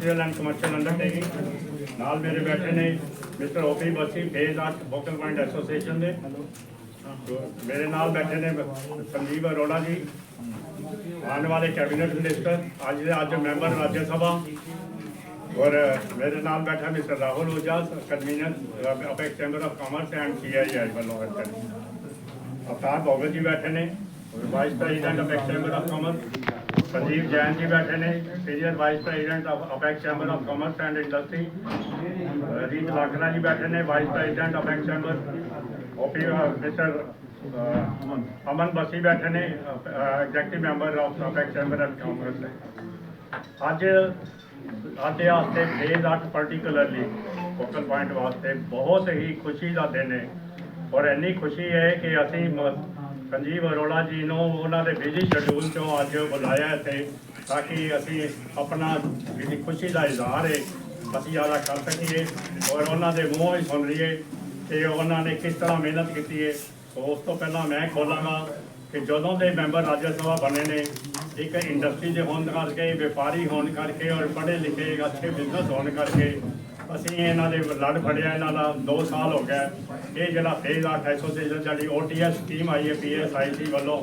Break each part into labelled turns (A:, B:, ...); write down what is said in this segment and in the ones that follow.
A: Industrial and commercial undertaking ਨਾਲ ਮੇਰੇ ਬੈਠੇ ਨੇ mister OP Bassi, phase 8 focal point association ਦੇ। ਮੇਰੇ ਨਾਲ ਬੈਠੇ ਨੇ ਸੰਜੀਵ ਅਰੋੜਾ ਜੀ। ਆਉਣ ਵਾਲੇ ਕੈਬਨਿਟ ਮਿਨਿਸਟਰ, ਅੱਜ ਦੇ ਅੱਜ ਮੈਂਬਰ ਰਾਜ ਸਭਾ। ਔਰ ਮੇਰੇ ਨਾਲ ਬੈਠਾ mister Rahul Oja convener Apex chamber of commerce and CII ਵੱਲੋਂ ਅਵਤਾਰ ਭੋਗਤ ਜੀ ਬੈਠੇ ਨੇ vice president Apex chamber of commerce Sanjeev Jain ji ਬੈਠੇ ਨੇ senior vice president of Apex chamber of commerce and industry Reet Lakra ji ਬੈਠੇ ਨੇ vice president Apex chamber OP mister Aman Bassi ਬੈਠੇ ਨੇ executive member of Apex chamber of commerce ਅੱਜ ਸਾਡੇ ਵਾਸਤੇ phase 8 particularly focal point ਵਾਸਤੇ ਬਹੁਤ ਹੀ ਖੁਸ਼ੀ ਦਾ ਦਿਨ ਹੈ ਔਰ ਇੰਨੀ ਖੁਸ਼ੀ ਹੈ ਕਿ ਅਸੀਂ ਸੰਜੀਵ ਅਰੋੜਾ ਜੀ ਨੂੰ ਉਹਨਾਂ ਦੇ ਬਿਜ਼ੀ ਸ਼ਡਿਊਲ ਚੋਂ ਅੱਜ ਬੁਲਾਇਆ ਇੱਥੇ, ਤਾਂ ਕਿ ਅਸੀਂ ਆਪਣਾ ਜਿਹੜੀ ਖੁਸ਼ੀ ਦਾ ਇਜ਼ਹਾਰ ਹੈ ਅਸੀਂ ਜ਼ਿਆਦਾ ਕਰ ਸਕੀਏ ਔਰ ਉਹਨਾਂ ਦੇ ਮੂੰਹੋਂ ਹੀ ਸੁਣ ਲਈਏ ਕਿ ਉਹਨਾਂ ਨੇ ਕਿਸ ਤਰ੍ਹਾਂ ਮਿਹਨਤ ਕੀਤੀ ਹੈ ਉਸ ਤੋਂ ਪਹਿਲਾਂ ਮੈਂ ਖੋਲਾਂਗਾ ਕਿ ਜਦੋਂ ਦੇ ਮੈਂਬਰ ਰਾਜ ਸਭਾ ਬਣੇ ਨੇ, ਇੱਕ ਇੰਡਸਟਰੀ ਦੇ ਹੋਣ ਕਰਕੇ, ਵਪਾਰੀ ਹੋਣ ਕਰਕੇ ਔਰ ਪੜ੍ਹੇ ਲਿਖੇ, ਅੱਛੇ ਬਿਜ਼ਨਸ ਹੋਣ ਕਰਕੇ ਅਸੀਂ ਇਹਨਾਂ ਦੇ ਲੜ ਫੜਿਆ, ਇਹਨਾਂ ਦਾ 2 ਸਾਲ ਹੋ ਗਿਆ। ਇਹ ਜਿਹੜਾ ਫੇਜ਼ ਆਰਟ ਐਸੋਸੀਏਸ਼ਨ ਸਾਡੀ ਓਟੀਐਸ ਟੀਮ ਆਈ ਹੈ ਪੀਐਸਆਈਸੀ ਵੱਲੋਂ।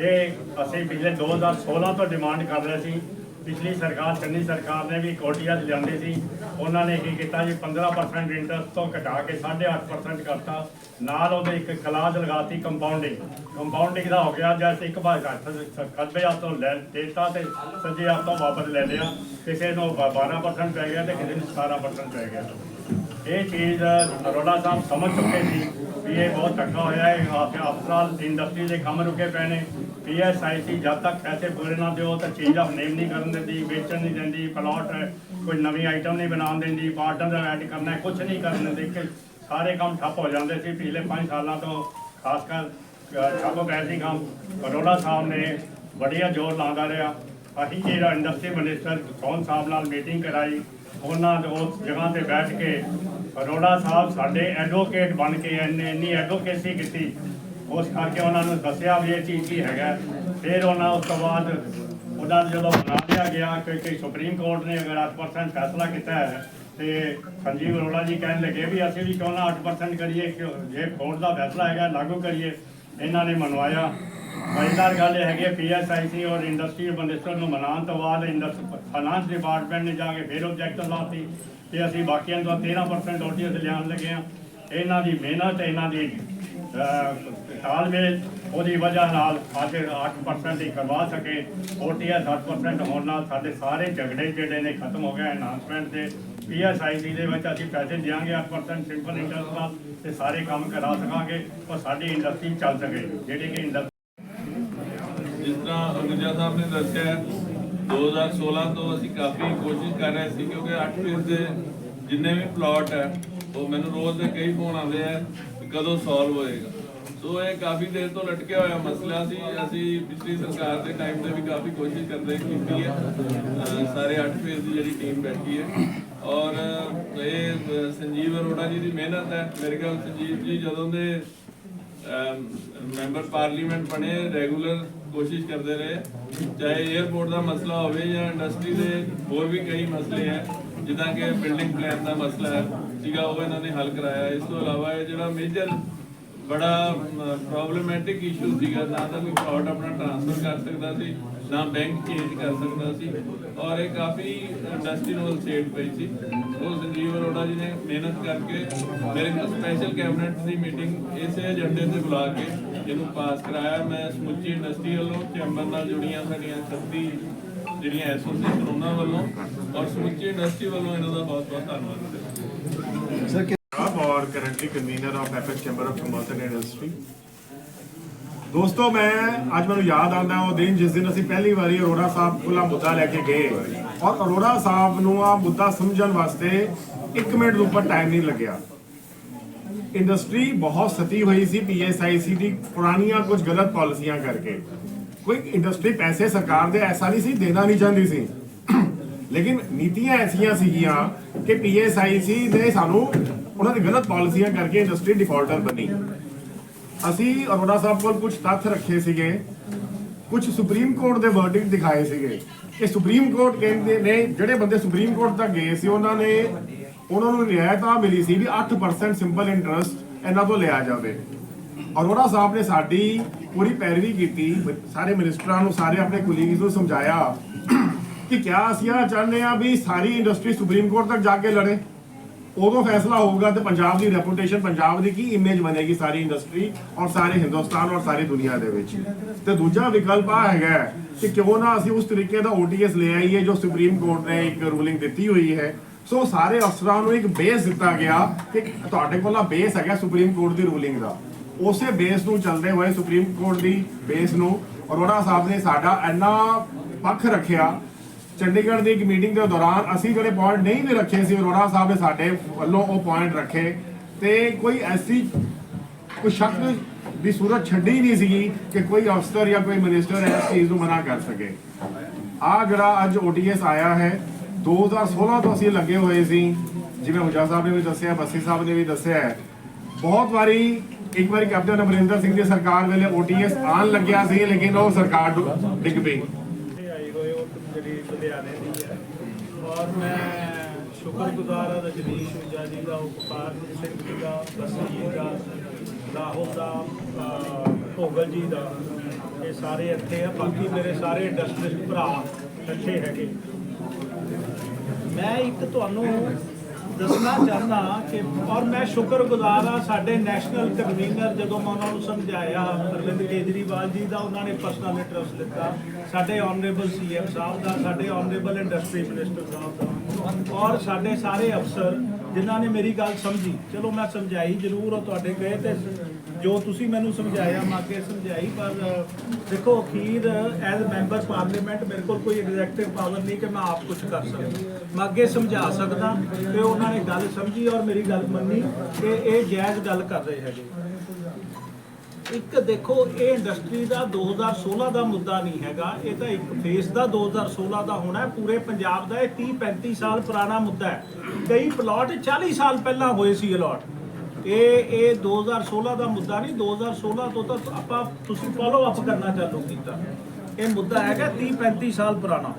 A: ਇਹ ਅਸੀਂ ਪਿਛਲੇ 2016 ਤੋਂ ਡਿਮਾਂਡ ਕਰ ਰਹੇ ਸੀ। ਪਿਛਲੀ ਸਰਕਾਰ, ਚੰਨੀ ਸਰਕਾਰ ਨੇ ਵੀ ਕੋਟੀਆ ਲਿਆਂਦੇ ਸੀ। ਉਹਨਾਂ ਨੇ ਕੀ ਕੀਤਾ ਜੀ? 15% ਇੰਟਰਸਟ ਤੋਂ ਘਟਾ ਕੇ 8.5% ਕਰਤਾ। ਨਾਲ ਉਹਦੇ ਇੱਕ ਕਲਾਸ ਲਗਾਤੀ ਕੰਪਾਊਂਡਿੰਗ ਕੰਪਾਊਂਡਿੰਗ ਦਾ ਹੋ ਗਿਆ ਜੈਸੇ ਇੱਕ ਵਾਰ ਖੱਬੇ ਹੱਥ ਤੋਂ ਲੈ, ਦੇਤਾ ਤੇ ਸੱਜੇ ਹੱਥ ਤੋਂ ਵਾਪਸ ਲੈ ਲਿਆ। ਕਿਸੇ ਨੂੰ 12% ਪੈ ਗਿਆ ਤੇ ਕਿਸੇ ਨੂੰ 17% ਪੈ ਗਿਆ। ਇਹ ਚੀਜ਼ ਅਰੋੜਾ ਸਾਹਿਬ ਸਮਝ ਚੁੱਕੇ ਸੀ ਵੀ ਇਹ ਬਹੁਤ ਧੱਕਾ ਹੋਇਆ। ਹੈ ਆਪ ਅਫਸਰਾਂ ਇੰਡਸਟਰੀ ਦੇ ਕੰਮ ਰੁਕੇ ਪਏ ਨੇ। ਪੀਐਸਆਈਸੀ ਜਦ ਤੱਕ ਪੈਸੇ ਪੂਰੇ ਨਾ ਦਿਓ ਤਾਂ ਚੀਜ਼ ਆਫ ਨੇਮ ਨਹੀਂ ਕਰਨ ਦਿੰਦੀ ਵੇਚਣ ਨਹੀਂ ਦਿੰਦੀ ਪਲਾਟ ਕੋਈ ਨਵੀਂ ਆਈਟਮ ਨਹੀਂ ਬਣਾਉਣ ਦਿੰਦੀ ਪਾਰਟਨਰ ਐਡ ਕਰਨਾ ਕੁਝ ਨਹੀਂ ਕਰਨ ਦਿੰਦੀ। ਸਾਰੇ ਕੰਮ ਠੱਪ ਹੋ ਜਾਂਦੇ ਸੀ ਪਿਛਲੇ 5 ਸਾਲਾਂ ਤੋਂ ਖਾਸ ਕਰ ਅ, ਠੱਪ ਪੈ ਸੀ ਕੰਮ। ਅਰੋੜਾ ਸਾਹਿਬ ਨੇ ਬੜੀਆ ਜ਼ੋਰ ਲਾਉਂਦਾ ਰਿਹਾ। ਅਸੀਂ ਜਿਹੜਾ ਇੰਡਸਟਰੀ ਮਿਨਿਸਟਰ ਕੌਣ ਸਾਹਿਬ ਨਾਲ ਮੀਟਿੰਗ ਕਰਾਈ ਉਹਨਾਂ ਦੇ ਉਸ ਜਗ੍ਹਾ ਤੇ ਬੈਠ ਕੇ ਅਰੋੜਾ ਸਾਹਿਬ ਸਾਡੇ ਐਡਵੋਕੇਟ ਬਣ ਕੇ ਇੰਨੇ ਇੰਨੀ ਐਡਵੋਕੇਸੀ ਕੀਤੀ। ਉਸ ਕਰਕੇ ਉਹਨਾਂ ਨੂੰ ਦੱਸਿਆ ਵੀ ਇਹ ਚੀਜ਼ ਕੀ ਹੈਗਾ। ਫਿਰ ਉਹਨਾਂ ਉਸ ਤੋਂ ਬਾਅਦ ਉਹਨਾਂ ਨੂੰ ਜਦੋਂ ਬਣਾ ਲਿਆ ਗਿਆ ਕਿਉਂਕਿ ਸੁਪਰੀਮ ਕੋਰਟ ਨੇ ਅਗਰ 8% ਫੈਸਲਾ ਕੀਤਾ ਹੈ ਤੇ ਸੰਜੀਵ ਅਰੋੜਾ ਜੀ ਕਹਿਣ ਲੱਗੇ ਵੀ ਅਸੀਂ ਵੀ ਕਿਉਂ ਨਾ 8% ਕਰੀਏ, ਕਿਉਂ ਜੇ ਕੋਰਟ ਦਾ ਫੈਸਲਾ ਹੈਗਾ ਲਾਗੂ ਕਰੀਏ। ਇਹਨਾਂ ਨੇ ਮਨਵਾਇਆ। ਮਜ਼ੇਦਾਰ ਗੱਲ ਇਹ ਹੈਗੀ ਪੀਐਸਆਈਸੀ ਔਰ ਇੰਡਸਟਰੀ ਮਿਨਿਸਟਰ ਨੂੰ ਮਨਾਉਣ ਤੋਂ ਬਾਅਦ ਇੰਡਸਟਰੀ ਫਾਈਨਾਂਸ ਡਿਪਾਰਟਮੈਂਟ ਨੇ ਜਾ ਕੇ ਫਿਰ ਆਬਜੈਕਟਿਵ ਲਾਤੀ ਤੇ ਅਸੀਂ ਬਾਕੀਆਂ ਤੋਂ 13% ਓਟੀਐਸ ਲਿਆਉਣ ਲੱਗੇ ਆ ਇਹਨਾਂ ਦੀ ਮਿਹਨਤ, ਇਹਨਾਂ ਦੀ ਤਾਲਮੇਲ ਉਹਦੀ ਵਜ੍ਹਾ ਨਾਲ ਅੱਜ 8% ਹੀ ਕਰਵਾ ਸਕੇ। ਓਟੀਐਸ 8% ਹੋਣ ਨਾਲ ਸਾਡੇ ਸਾਰੇ ਝਗੜੇ ਜਿਹੜੇ ਨੇ ਖਤਮ ਹੋ ਗਏ ਅਨਾਉਂਸਮੈਂਟ ਦੇ। ਪੀਐਸਆਈਸੀ ਦੇ ਵਿੱਚ ਅਸੀਂ ਪੈਸੇ ਦਿਆਂਗੇ 8% ਸਿੰਪਲ ਇੰਟਰਸਟ ਨਾਲ ਤੇ ਸਾਰੇ ਕੰਮ ਕਰਾ ਸਕਾਂਗੇ ਔਰ ਸਾਡੀ ਇੰਡਸਟਰੀ ਚੱਲ ਸਕੇ ਜਿਹੜੀ ਕਿ ਇੰਡਸਟਰੀ
B: ਜਿਸ ਤਰ੍ਹਾਂ ਅੰਗਰੇਜ਼ਾ ਸਾਹਿਬ ਨੇ ਦੱਸਿਆ ਹੈ, 2016 ਤੋਂ ਅਸੀਂ ਕਾਫੀ ਕੋਸ਼ਿਸ਼ ਕਰ ਰਹੇ ਸੀ ਕਿਉਂਕਿ 8 ਫੇਜ਼ ਦੇ ਜਿੰਨੇ ਵੀ ਪਲਾਟ ਹੈ ਉਹ ਮੈਨੂੰ ਰੋਜ਼ ਦੇ ਕਈ ਫੋਨ ਆਉਂਦੇ ਆ ਕਦੋਂ ਸੋਲਵ ਹੋਏਗਾ। ਸੋ ਇਹ ਕਾਫੀ ਦੇਰ ਤੋਂ ਲਟਕਿਆ ਹੋਇਆ ਮਸਲਾ ਸੀ। ਅਸੀਂ ਪਿਛਲੀ ਸਰਕਾਰ ਦੇ ਟਾਈਮ ਤੇ ਵੀ ਕਾਫੀ ਕੋਸ਼ਿਸ਼ ਕਰਦੇ ਕੀਤੀ ਹੈ। ਸਾਰੇ 8 ਫੇਜ਼ ਦੀ ਜਿਹੜੀ ਟੀਮ ਬੈਠੀ ਹੈ। ਔਰ ਇਹ ਸੰਜੀਵ ਅਰੋੜਾ ਜੀ ਦੀ ਮਿਹਨਤ ਹੈ। ਮੇਰੇ ਖਿਆਲ ਸੰਜੀਵ ਜੀ ਜਦੋਂ ਦੇ ਮੈਂਬਰ ਪਾਰਲੀਮੈਂਟ ਬਣੇ ਰੈਗੂਲਰ ਕੋਸ਼ਿਸ਼ ਕਰਦੇ ਰਹੇ। ਚਾਹੇ 에어ਪੋਰਟ ਦਾ ਮਸਲਾ ਹੋਵੇ ਜਾਂ ਇੰਡਸਟਰੀ ਦੇ ਹੋਰ ਵੀ ਕਈ ਮਸਲੇ ਹੈ, ਜਿੱਦਾਂ ਕਿ ਬਿਲਡਿੰਗ ਪਲਾਨ ਦਾ ਮਸਲਾ ਹੈ, ਸੀਗਾ, ਉਹ ਇਹਨਾਂ ਨੇ ਹੱਲ ਕਰਾਇਆ। ਇਸ ਤੋਂ ਇਲਾਵਾ ਇਹ ਜਿਹੜਾ ਮੇਜਰ ਬੜਾ ਪ੍ਰੋਬਲਮੈਟਿਕ ਇਸ਼ੂ ਸੀਗਾ। ਨਾ ਤਾਂ ਕੋਈ ਫਰਾਡ ਆਪਣਾ ਟ੍ਰਾਂਸਫਰ ਕਰ ਸਕਦਾ ਸੀ, ਨਾ ਬੈਂਕ ਚੇਂਜ ਕਰ ਸਕਦਾ ਸੀ। ਔਰ ਇਹ ਕਾਫੀ ਇੰਡਸਟਰੀ ਨੂੰ ਸਟੇਟ ਪਈ ਸੀ। ਉਹ ਸੰਜੀਵ ਅਰੋੜਾ ਜੀ ਨੇ ਮਿਹਨਤ ਕਰਕੇ ਮੇਰੇ ਕੋਲ ਸਪੈਸ਼ਲ ਕੈਬਨਿਟ ਦੀ ਮੀਟਿੰਗ ਇਸੇ ਏਜੰਡੇ ਤੇ ਬੁਲਾ ਕੇ ਇਹਨੂੰ ਪਾਸ ਕਰਾਇਆ। ਮੈਂ ਸਮੁੱਚੀ ਇੰਡਸਟਰੀ ਵੱਲੋਂ ਚੈਂਬਰ ਨਾਲ ਜੁੜੀਆਂ ਸਾਡੀਆਂ 36 ਜਿਹੜੀਆਂ ਐਸੋਸੀਏਸ਼ਨ ਉਹਨਾਂ ਵੱਲੋਂ ਔਰ ਸਮੁੱਚੀ ਇੰਡਸਟਰੀ ਵੱਲੋਂ ਇਹਨਾਂ ਦਾ ਬਹੁਤ ਬਹੁਤ ਧੰਨਵਾਦ। ਕਰਦਾ
C: ਔਰ currently convener of FS chamber of commerce and industry ਦੋਸਤੋ, ਮੈਂ ਅੱਜ ਮੈਨੂੰ ਯਾਦ ਆਉਂਦਾ ਉਹ ਦਿਨ ਜਿਸ ਦਿਨ ਅਸੀਂ ਪਹਿਲੀ ਵਾਰੀ ਅਰੋੜਾ ਸਾਹਿਬ ਕੋਲ ਆਹ ਮੁੱਦਾ ਲੈ ਕੇ ਗਏ। ਔਰ ਅਰੋੜਾ ਸਾਹਿਬ ਨੂੰ ਆ ਮੁੱਦਾ ਸਮਝਣ ਵਾਸਤੇ 1 ਮਿੰਟ ਤੋਂ ਉੱਪਰ ਟਾਈਮ ਨਹੀਂ ਲੱਗਿਆ। ਇੰਡਸਟਰੀ ਬਹੁਤ ਸਤੀ ਹੋਈ ਸੀ ਪੀਐਸਆਈਸੀ ਦੀ, ਪੁਰਾਣੀਆਂ ਕੁਝ ਗਲਤ ਪਾਲਿਸੀਆਂ ਕਰਕੇ। ਕੋਈ ਇੰਡਸਟਰੀ ਪੈਸੇ ਸਰਕਾਰ ਦੇ ਐਸਾ ਨਹੀਂ ਸੀ, ਦੇਣਾ ਨਹੀਂ ਚਾਹੁੰਦੀ ਸੀ। ਲੇਕਿਨ ਨੀਤੀਆਂ ਐਸੀਆਂ ਸੀਗੀਆਂ ਕਿ ਪੀਐਸਆਈਸੀ ਨੇ ਸਾਨੂੰ ਉਹਨਾਂ ਦੀ ਗਲਤ ਪਾਲਿਸੀਆਂ ਕਰਕੇ ਇੰਡਸਟਰੀ ਡਿਫਾਲਟਰ ਬਣੀ। ਅਸੀਂ ਅਰੋੜਾ ਸਾਹਿਬ ਕੋਲ ਕੁਝ ਤੱਥ ਰੱਖੇ ਸੀਗੇ ਕੁਝ ਸੁਪਰੀਮ ਕੋਰਟ ਦੇ ਵਰਡਿੰਗ ਦਿਖਾਏ ਸੀਗੇ। ਕਿ ਸੁਪਰੀਮ ਕੋਰਟ ਕਹਿੰਦੇ ਨੇ, ਜਿਹੜੇ ਬੰਦੇ ਸੁਪਰੀਮ ਕੋਰਟ ਤੱਕ ਗਏ ਸੀ, ਉਹਨਾਂ ਨੇ, ਉਹਨਾਂ ਨੂੰ ਰਿਆਇਤ ਆ ਮਿਲੀ ਸੀ ਵੀ 8% ਸਿੰਪਲ ਇੰਟਰਸਟ ਇਹਨਾਂ ਤੋਂ ਲਿਆ ਜਾਵੇ। ਅਰੋੜਾ ਸਾਹਿਬ ਨੇ ਸਾਡੀ ਪੂਰੀ ਪੈਰਵੀ ਕੀਤੀ, ਸਾਰੇ ਮਿਨਿਸਟਰਾਂ ਨੂੰ, ਸਾਰੇ ਆਪਣੇ ਕੁਲੀਗਸ ਨੂੰ ਸਮਝਾਇਆ ਕਿ ਕਿਆ ਅਸੀਂ ਇਹ ਚਾਹੁੰਦੇ ਆ ਵੀ ਸਾਰੀ ਇੰਡਸਟਰੀ ਸੁਪਰੀਮ ਕੋਰਟ ਤੱਕ ਜਾ ਕੇ ਲੜੇ। ਉਦੋਂ ਫੈਸਲਾ ਹੋਊਗਾ ਤੇ ਪੰਜਾਬ ਦੀ ਰੈਪੂਟੇਸ਼ਨ ਪੰਜਾਬ ਦੀ ਕੀ ਇਮੇਜ ਬਣੇਗੀ ਸਾਰੀ ਇੰਡਸਟਰੀ ਔਰ ਸਾਰੇ ਹਿੰਦੁਸਤਾਨ ਔਰ ਸਾਰੀ ਦੁਨੀਆ ਦੇ ਵਿੱਚ। ਤੇ ਦੂਜਾ ਵਿਕਲਪ ਆ ਹੈਗਾ ਕਿ ਕਿਉਂ ਨਾ ਅਸੀਂ ਉਸ ਤਰੀਕੇ ਦਾ OTS ਲੈ ਆਈਏ ਜੋ ਸੁਪਰੀਮ ਕੋਰਟ ਨੇ ਇੱਕ ਰੂਲਿੰਗ ਦਿੱਤੀ ਹੋਈ ਹੈ। ਸੋ ਸਾਰੇ ਅਫਸਰਾਂ ਨੂੰ ਇੱਕ ਬੇਸ ਦਿੱਤਾ ਗਿਆ ਕਿ ਤੁਹਾਡੇ ਕੋਲ ਆ ਬੇਸ ਹੈਗਾ ਸੁਪਰੀਮ ਕੋਰਟ ਦੀ ਰੂਲਿੰਗ ਦਾ। ਉਸੇ ਬੇਸ ਨੂੰ ਚੱਲਦੇ ਹੋਏ ਸੁਪਰੀਮ ਕੋਰਟ ਦੀ ਬੇਸ ਨੂੰ ਅਰੋੜਾ ਸਾਹਿਬ ਨੇ ਸਾਡਾ ਇੰਨਾ ਪੱਖ ਰੱਖਿਆ ਚੰਡੀਗੜ੍ਹ ਦੀ ਇੱਕ ਮੀਟਿੰਗ ਦੇ ਦੌਰਾਨ ਅਸੀਂ ਜਿਹੜੇ ਪੁਆਇੰਟ ਨਹੀਂ ਵੀ ਰੱਖੇ ਸੀ, ਅਰੋੜਾ ਸਾਹਿਬ ਨੇ ਸਾਡੇ ਵੱਲੋਂ ਉਹ ਪੁਆਇੰਟ ਰੱਖੇ। ਤੇ ਕੋਈ ਐਸੀ ਕੋਈ ਸ਼ੱਕ ਦੀ ਸੂਰਤ ਛੱਡੀ ਨਹੀਂ ਸੀਗੀ ਕਿ ਕੋਈ ਅਫਸਰ ਜਾਂ ਕੋਈ ਮਿਨਿਸਟਰ ਇਸ ਚੀਜ਼ ਨੂੰ ਮਨਾ ਕਰ ਸਕੇ। ਆ ਜਿਹੜਾ ਅੱਜ OTS ਆਇਆ ਹੈ 2016 ਤੋਂ ਅਸੀਂ ਲੱਗੇ ਹੋਏ ਸੀ। ਜਿਵੇਂ ਹੁਜਾ ਸਾਹਿਬ ਨੇ ਵੀ ਦੱਸਿਆ, ਬੱਸੀ ਸਾਹਿਬ ਨੇ ਵੀ ਦੱਸਿਆ ਹੈ। ਬਹੁਤ ਵਾਰੀ ਇੱਕ ਵਾਰੀ ਕੈਪਟਨ ਅਮਰਿੰਦਰ ਸਿੰਘ ਦੀ ਸਰਕਾਰ ਵੇਲੇ OTS ਆਣ ਲੱਗਿਆ ਸੀ, ਲੇਕਿਨ ਉਹ ਸਰਕਾਰ ਡਿੱਗ ਪਈ
D: ਇੱਥੇ ਆਏ ਹੋਏ ਉਹ ਜਿਹੜੀ ਲੁਧਿਆਣੇ ਦੀ ਹੈ ਔਰ ਮੈਂ ਸ਼ੁਕਰਗੁਜ਼ਾਰ ਹਾਂ ਰਜਨੀਸ਼ ਊਜਾ ਜੀ ਦਾ ਉਪਕਾਰ ਸਿੰਘ ਜੀ ਦਾ ਬਸੀ ਜੀ ਦਾ ਰਾਹੁਲ ਦਾ ਭੋਗਲ ਜੀ ਦਾ। ਇਹ ਸਾਰੇ ਇੱਥੇ ਆ, ਬਾਕੀ ਮੇਰੇ ਸਾਰੇ ਇੰਡਸਟਰੀਅਲ ਭਰਾ ਇੱਥੇ ਹੈਗੇ। ਮੈਂ ਇੱਕ ਤੁਹਾਨੂੰ ਦੱਸਣਾ ਚਾਹੁੰਦਾ ਕਿ, ਔਰ ਮੈਂ ਸ਼ੁਕਰਗੁਜ਼ਾਰ ਆ ਸਾਡੇ ਨੈਸ਼ਨਲ ਕਨਵੀਨਰ ਜਦੋਂ ਮੈਂ ਉਹਨਾਂ ਨੂੰ ਸਮਝਾਇਆ, ਅਰਵਿੰਦ ਕੇਜਰੀਵਾਲ ਜੀ ਦਾ, ਉਹਨਾਂ ਨੇ ਪਰਸਨਲ ਇੰਟਰਸਟ ਲਿੱਤਾ। ਸਾਡੇ ਆਨਰੇਬਲ ਸੀਐਮ ਸਾਹਿਬ ਦਾ, ਸਾਡੇ ਆਨਰੇਬਲ ਇੰਡਸਟਰੀ ਮਿਨਿਸਟਰ ਸਾਹਿਬ ਦਾ। ਔਰ ਸਾਡੇ ਸਾਰੇ ਅਫਸਰ ਜਿਨ੍ਹਾਂ ਨੇ ਮੇਰੀ ਗੱਲ ਸਮਝੀ, ਚਲੋ ਮੈਂ ਸਮਝਾਈ ਜ਼ਰੂਰ ਉਹ ਤੁਹਾਡੇ ਗਏ ਤੇ, ਜੋ ਤੁਸੀਂ ਮੈਨੂੰ ਸਮਝਾਇਆ, ਮੈਂ ਅੱਗੇ ਸਮਝਾਈ, ਪਰ, ਦੇਖੋ, ਅਖੀਰ ਐਜ਼ ਮੈਂਬਰ ਪਾਰਲੀਮੈਂਟ ਮੇਰੇ ਕੋਲ ਕੋਈ ਐਗਜ਼ੈਕਟਿਵ ਪਾਵਰ ਨਹੀਂ ਕਿ ਮੈਂ ਆਪ ਕੁਝ ਕਰ ਸਕਾਂ। ਮੈਂ ਅੱਗੇ ਸਮਝਾ ਸਕਦਾ ਤੇ ਉਹਨਾਂ ਨੇ ਗੱਲ ਸਮਝੀ ਔਰ ਮੇਰੀ ਗੱਲ ਮੰਨੀ ਕਿ ਇਹ ਜਾਇਜ਼ ਗੱਲ ਕਰ ਰਹੇ ਹੈਗੇ। ਇੱਕ ਦੇਖੋ, ਇਹ ਇੰਡਸਟਰੀ ਦਾ 2016 ਦਾ ਮੁੱਦਾ ਨਹੀਂ ਹੈਗਾ। ਇਹ ਤਾਂ ਇੱਕ ਫੇਸ ਦਾ 2016 ਦਾ ਹੋਣਾ ਹੈ। ਪੂਰੇ ਪੰਜਾਬ ਦਾ ਇਹ 30 35 ਸਾਲ ਪੁਰਾਣਾ ਮੁੱਦਾ ਹੈ। ਕਈ ਪਲਾਟ 40 ਸਾਲ ਪਹਿਲਾਂ ਹੋਏ ਸੀ ਅਲਾਟ ਇਹ ਇਹ 2016 ਦਾ ਮੁੱਦਾ ਨਹੀਂ। 2016 ਤੋਂ ਤਾਂ ਆਪਾਂ, ਤੁਸੀਂ ਫਾਲੋ ਅਪ ਕਰਨਾ ਚਾਲੂ ਕੀਤਾ। ਇਹ ਮੁੱਦਾ ਹੈਗਾ 30 35 ਸਾਲ ਪੁਰਾਣਾ।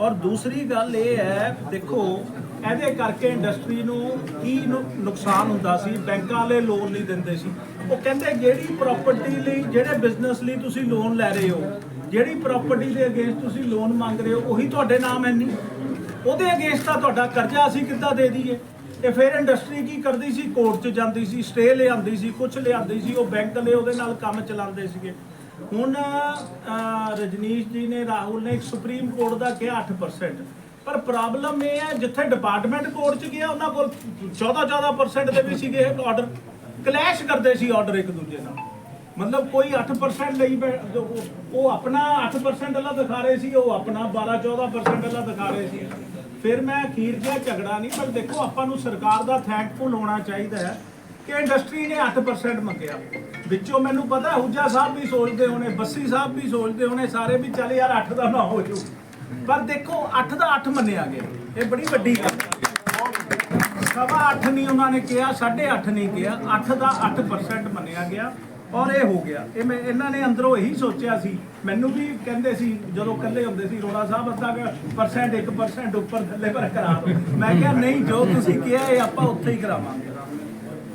D: ਔਰ ਦੂਸਰੀ ਗੱਲ ਇਹ ਹੈ, ਦੇਖੋ ਇਹਦੇ ਕਰਕੇ ਇੰਡਸਟਰੀ ਨੂੰ ਕੀ ਨੁ- ਨੁਕਸਾਨ ਹੁੰਦਾ ਸੀ, ਬੈਂਕਾਂ ਵਾਲੇ ਲੋਨ ਨਹੀਂ ਦਿੰਦੇ ਸੀ। ਉਹ ਕਹਿੰਦੇ ਜਿਹੜੀ ਪ੍ਰਾਪਰਟੀ ਲਈ, ਜਿਹੜੇ ਬਿਜ਼ਨਸ ਲਈ ਤੁਸੀਂ ਲੋਨ ਲੈ ਰਹੇ ਹੋ, ਜਿਹੜੀ ਪ੍ਰਾਪਰਟੀ ਦੇ ਅਗੇਂਸਟ ਤੁਸੀਂ ਲੋਨ ਮੰਗ ਰਹੇ ਹੋ, ਉਹੀ ਤੁਹਾਡੇ ਨਾਮ ਹੈ ਨਹੀਂ ਉਹਦੇ ਅਗੇਂਸਟ ਤਾਂ ਤੁਹਾਡਾ ਕਰਜ਼ਾ ਅਸੀਂ ਕਿੱਦਾਂ ਦੇ ਦਈਏ? ਤੇ ਫਿਰ ਇੰਡਸਟਰੀ ਕੀ ਕਰਦੀ ਸੀ? ਕੋਰਟ 'ਚ ਜਾਂਦੀ ਸੀ ਸਟੇ ਲਿਆਂਦੀ ਸੀ ਕੁਝ ਲਿਆਂਦੀ ਸੀ, ਉਹ ਬੈਂਕ ਵਾਲੇ ਉਹਦੇ ਨਾਲ ਕੰਮ ਚਲਾਉਂਦੇ ਸੀਗੇ। ਹੁਣ ਰਜਨੀਸ਼ ਜੀ ਨੇ, ਰਾਹੁਲ ਨੇ ਸੁਪਰੀਮ ਕੋਰਟ ਦਾ ਕਿਹਾ 8% ਪਰ ਪ੍ਰੋਬਲਮ ਇਹ ਹੈ, ਜਿੱਥੇ ਡਿਪਾਰਟਮੈਂਟ ਕੋਰਟ 'ਚ ਗਿਆ, ਉਹਨਾਂ ਕੋਲ 14 14% ਦੇ ਵੀ ਸੀਗੇ ਆਰਡਰ ਕਲੈਸ਼ ਕਰਦੇ ਸੀ ਆਰਡਰ ਇੱਕ ਦੂਜੇ ਨਾਲ। ਮਤਲਬ ਕੋਈ 8% ਲਈ ਉਹ- ਆਪਣਾ 8% ਵਾਲਾ ਦਿਖਾ ਰਹੇ ਸੀ, ਉਹ ਆਪਣਾ 12 14% ਵਾਲਾ ਦਿਖਾ ਰਹੇ ਸੀ। ਫਿਰ ਮੈਂ ਅਖੀਰ ਜਿਹਾ ਝਗੜਾ ਨਹੀਂ, ਪਰ ਦੇਖੋ ਆਪਾਂ ਨੂੰ ਸਰਕਾਰ ਦਾ ਥੈਂਕਫੁਲ ਹੋਣਾ ਚਾਹੀਦਾ ਹੈ ਕਿ ਇੰਡਸਟਰੀ ਨੇ 8% ਮੰਗਿਆ। ਵਿੱਚੋਂ ਮੈਨੂੰ ਪਤਾ ਹੁਜਾ ਸਾਹਿਬ ਵੀ ਸੋਚਦੇ ਹੋਣੇ, ਬੱਸੀ ਸਾਹਿਬ ਵੀ ਸੋਚਦੇ ਹੋਣੇ, ਸਾਰੇ ਵੀ ਚੱਲ ਯਾਰ 8 ਦਾ ਨਾ ਹੋ ਜੂ ਪਰ ਦੇਖੋ 8 ਦਾ 8 ਮੰਨਿਆ ਗਿਆ। ਇਹ ਬੜੀ ਵੱਡੀ ਗੱਲ ਸਵਾ 8 ਨਹੀਂ ਉਹਨਾਂ ਨੇ ਕਿਹਾ 8.5 ਨਹੀਂ ਕਿਹਾ 8 ਦਾ 8% ਮੰਨਿਆ ਗਿਆ ਔਰ ਇਹ ਹੋ ਗਿਆ। ਇਹ ਮੈਂ ਇਹਨਾਂ ਨੇ ਅੰਦਰੋਂ ਇਹੀ ਸੋਚਿਆ ਸੀ। ਮੈਨੂੰ ਵੀ ਕਹਿੰਦੇ ਸੀ, ਜਦੋਂ ਇਕੱਲੇ ਹੁੰਦੇ ਸੀ, ਰੋੜਾ ਸਾਹਿਬ ਅੱਧਾ ਪਰਸੈਂਟ 1% ਉੱਪਰ ਥੱਲੇ ਪਰ ਕਰਾ ਮੈਂ ਕਿਹਾ, ਨਹੀਂ, ਜੋ ਤੁਸੀਂ ਕਿਹਾ, ਇਹ ਆਪਾਂ ਉੱਥੇ ਹੀ ਕਰਾਵਾਂਗੇ।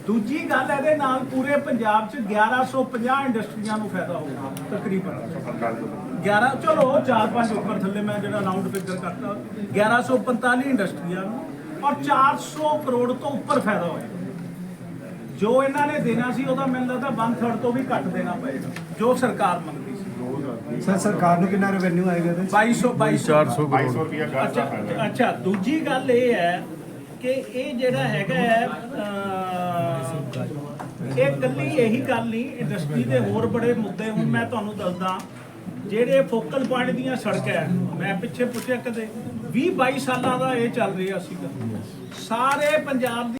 D: ਦੂਜੀ ਗੱਲ, ਇਹਦੇ ਨਾਲ ਪੂਰੇ ਪੰਜਾਬ 'ਚ 1150 ਇੰਡਸਟਰੀਆਂ ਨੂੰ ਫਾਇਦਾ ਹੋਊਗਾ ਤਕਰੀਬਨ। 11 ਚਲੋ 4-5 ਉੱਪਰ ਥੱਲੇ ਮੈਂ ਜਿਹੜਾ ਰਾਉਂਡ ਫਿਗਰ ਕਰਤਾ 1145 ਇੰਡਸਟਰੀਆਂ ਨੂੰ ਔਰ 400 ਕਰੋੜ ਤੋਂ ਉੱਪਰ ਫਾਇਦਾ ਹੋਏਗਾ ਜੋ ਇਹਨਾਂ ਨੇ ਦੇਣਾ ਸੀ ਉਹਦਾ ਮੈਨੂੰ ਲੱਗਦਾ 1/3 ਤੋਂ ਵੀ ਘੱਟ ਦੇਣਾ ਪਏਗਾ ਜੋ ਸਰਕਾਰ ਮੰਗਦੀ ਸੀ।
E: ਸਰ ਸਰਕਾਰ ਨੂੰ ਕਿੰਨਾ ਰੈਵਨਿਊ ਆਏਗਾ ਇਹਦੇ 'ਚ?
D: 2200 2200
C: 250 ਰੁਪਿਆ ਘਰ
D: ਅੱਛਾ ਦੂਜੀ ਗੱਲ ਇਹ ਹੈ ਕਿ ਇਹ ਜਿਹੜਾ ਹੈਗਾ ਹੈ ਇਹ ਕੱਲੀ ਇਹੀ ਗੱਲ ਨਹੀਂ ਇੰਡਸਟਰੀ ਦੇ ਹੋਰ ਬੜੇ ਮੁੱਦੇ ਹੁਣ ਮੈਂ ਤੁਹਾਨੂੰ ਦੱਸਦਾ। ਜਿਹੜੇ ਫੋਕਲ ਪੁਆਇੰਟ ਦੀਆਂ ਸੜਕਾਂ ਹੈ, ਮੈਂ ਪਿੱਛੇ ਪੁੱਛਿਆ ਕਦੇ 20 22 ਸਾਲਾਂ ਦਾ ਇਹ ਚੱਲ ਰਿਹਾ ਸੀਗਾ। ਸਾਰੇ ਪੰਜਾਬ ਦੀ